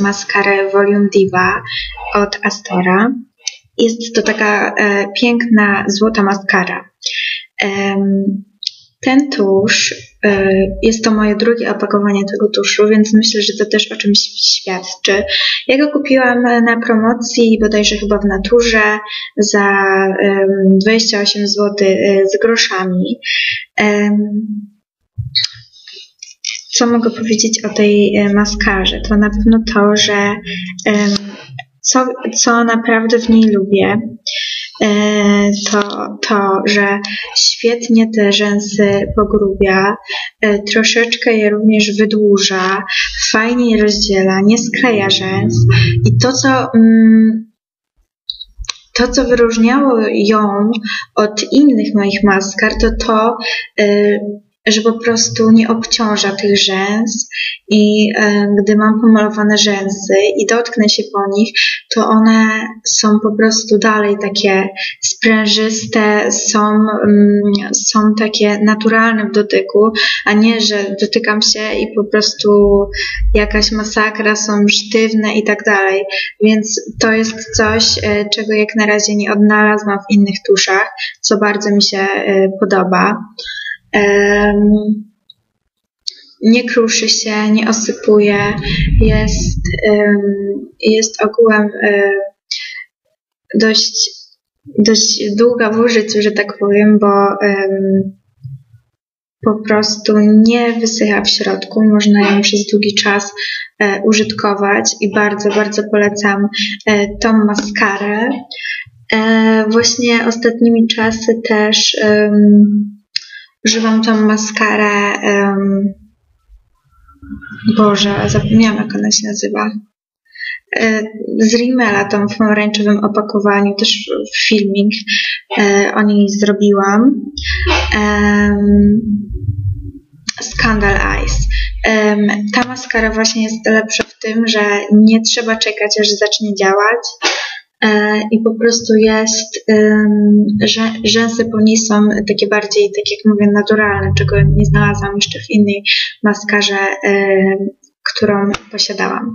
maskarę Volume Diva od Astora. Jest to taka e, piękna, złota maskara. ten tusz, e, jest to moje drugie opakowanie tego tuszu, więc myślę, że to też o czymś świadczy. Ja go kupiłam na promocji, bodajże chyba w naturze, za 28 zł e, z groszami. Co mogę powiedzieć o tej e, maskarze? To na pewno to, że co, co naprawdę w niej lubię, e, to to, że świetnie te rzęsy pogrubia, e, troszeczkę je również wydłuża, fajnie je rozdziela, nie skleja rzęs i to, co mm, to, co wyróżniało ją od innych moich maskar, to to, że po prostu nie obciąża tych rzęs i e, gdy mam pomalowane rzęsy i dotknę się po nich, to one są po prostu dalej takie sprężyste, są, mm, są takie naturalne w dotyku, a nie, że dotykam się i po prostu jakaś masakra, są sztywne i tak dalej. Więc to jest coś, e, czego jak na razie nie odnalazłam w innych tuszach, co bardzo mi się e, podoba nie kruszy się, nie osypuje, jest, jest ogółem e, dość, dość długa w użyciu, że tak powiem, bo po prostu nie wysycha w środku. Można ją przez długi czas e, użytkować i bardzo, bardzo polecam e, tą maskarę. Właśnie ostatnimi czasy też używam tą maskarę um, Boże, zapomniałam jak ona się nazywa e, z Rimmela, tą w pomarańczowym opakowaniu, też filmik e, o niej zrobiłam. Um, Scandal Eyes. Um, ta maskara właśnie jest lepsza w tym, że nie trzeba czekać, aż zacznie działać. E, i po prostu jest, że rzęsy po niej są takie bardziej, tak jak mówię, naturalne, czego nie znalazłam jeszcze w innej maskarze, którą posiadałam.